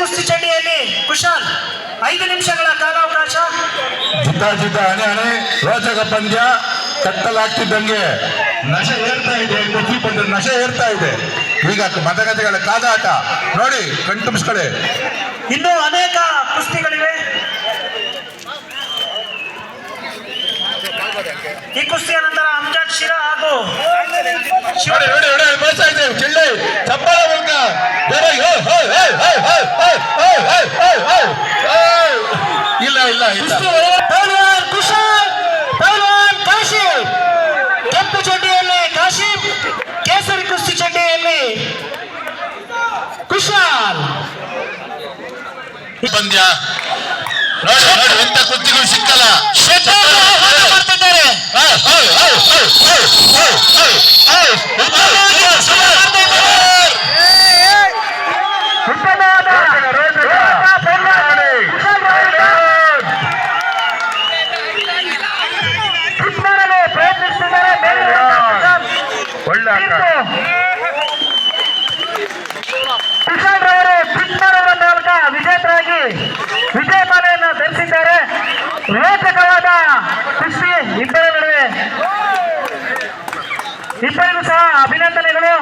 ಕುಸ್ತಿ ಚಂಡಿಯಲ್ಲಿ ಕುಶಾಲ್ ಐದು ನಿಮಿಷಗಳ ಕಾಲಾವಕಾಶ. ಜಿದ್ದ ಜಿದ್ದ ಹಣೆ ಹಣೆ. ರೋಚಕ ಪಂದ್ಯ ಕತ್ತಲಾಗ್ತಿದ್ದಂಗೆ ನಶೆ ಏರ್ತಾ ಇದೆ ಕುಸ್ತಿ ಪಂದ್ಯ ನಶೆ ಏರ್ತಾ ಇದೆ. ಈಗ ಮತಗತೆಗಳ ಕಾದಾಟ. ನೋಡಿ ಕಣ್ತುಂಬಿಸ್ಕೊಳ್ಳಿ ಇನ್ನೂ ಅನೇಕ ಕುಸ್ತಿಗಳಿವೆ. ಈ ಕುಸ್ತಿಯ ನಂತರ ಅಮ್ಜದ್ ಶಿರಾ ಹಾಗೂ ಇಲ್ಲ ಇಲ್ಲ ಕುಶಾಲ್ ಕಾಶಿಂ ಕೆಂಪು ಚಡ್ಡಿಯಲ್ಲಿ ಕಾಶಿಂ ಕೇಸರಿ ಕುಸ್ತಿ ಚಡ್ಡಿಯಲ್ಲಿ ಕುಶಾಲ್. ಪಂದ್ಯ ನೋಡಿ ನೋಡಿ ಎಂತ ಕುಸ್ತಿಗಳು ಸಿಕ್ಕಲ್ಲ. ಕಿಶನ್ ರವರು ಟ್ವಿಟ್ ಮಾಡುವ ಮೂಲಕ ವಿಜೇತರಾಗಿ ವಿಜಯ ಮಾಲೆಯನ್ನು ಧರಿಸಿದ್ದಾರೆ. ರೋಚಕವಾದ ಕುಸ್ತಿ ಇಬ್ಬರ ನಡುವೆ. ಇಬ್ಬರಿಗೂ ಸಹ ಅಭಿನಂದನೆಗಳು.